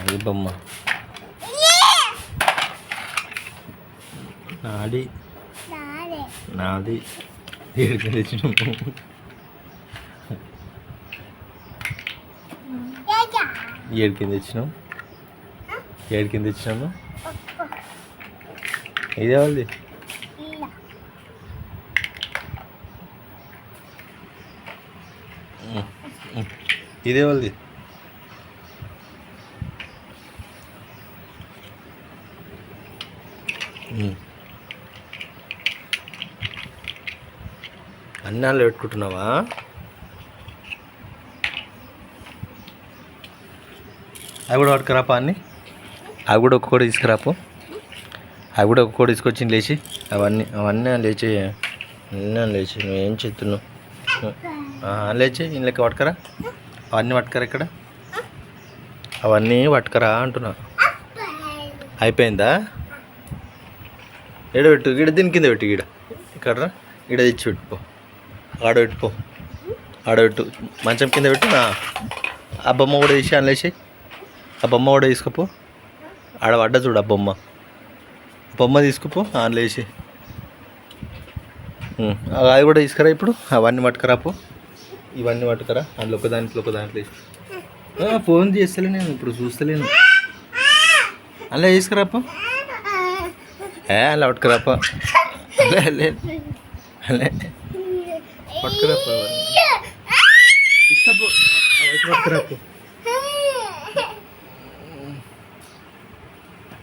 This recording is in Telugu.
అది బొమ్మ. నాది. నాది. ఏడు తెచ్చినాము ఇచ్చినాం ఏడు కింద ఇచ్చినాము ఇదే వాళ్ళది. ఇదే వాళ్ళది. అన్నాళ్ళు పెట్టుకుంటున్నావా? అవి కూడా పట్టుకురాపా అన్ని. అవి కూడా ఒక్కొక్కటి తీసుకురాపు. అవి కూడా ఒక్కొక్కటి తీసుకొచ్చి లేచి అవన్నీ అవన్నీ లేచి అన్నీ లేచి నువ్వు ఏం చెప్తున్నావు లేచి ఇంట్లోకి పట్టుకరా. అవన్నీ పట్టుకరా ఇక్కడ. అవన్నీ పట్టుకరా అంటున్నా. అయిపోయిందా? ఈడ పెట్టు? ఈడ దీని కింద పెట్టు ఈడ. ఇక్కడ రా. తెచ్చి పెట్టుకో ఆడ పెట్టుకో ఆడ పెట్టు. మంచం కింద పెట్టు నా. ఆ బొమ్మ కూడా తీసి అనలేసి ఆ బొమ్మ కూడా తీసుకుపో. ఆడ పడ్డ చూడు ఆ బొమ్మ బొమ్మ తీసుకుపో ఆన్లేసి అది కూడా తీసుకురా ఇప్పుడు. అవన్నీ పట్టుకురా పో. ఇవన్నీ పట్టుకురా. అందులో ఒక దాంట్లో ఒక దాంట్లో వేసి ఫోన్ చేస్తలే నేను ఇప్పుడు చూస్తలేను. అలా తీసుకురాపో ఏ అలా పట్టుకురాపో లే లే లే పట్టుకురాపో ఇష్టపో పట్టుకురాపో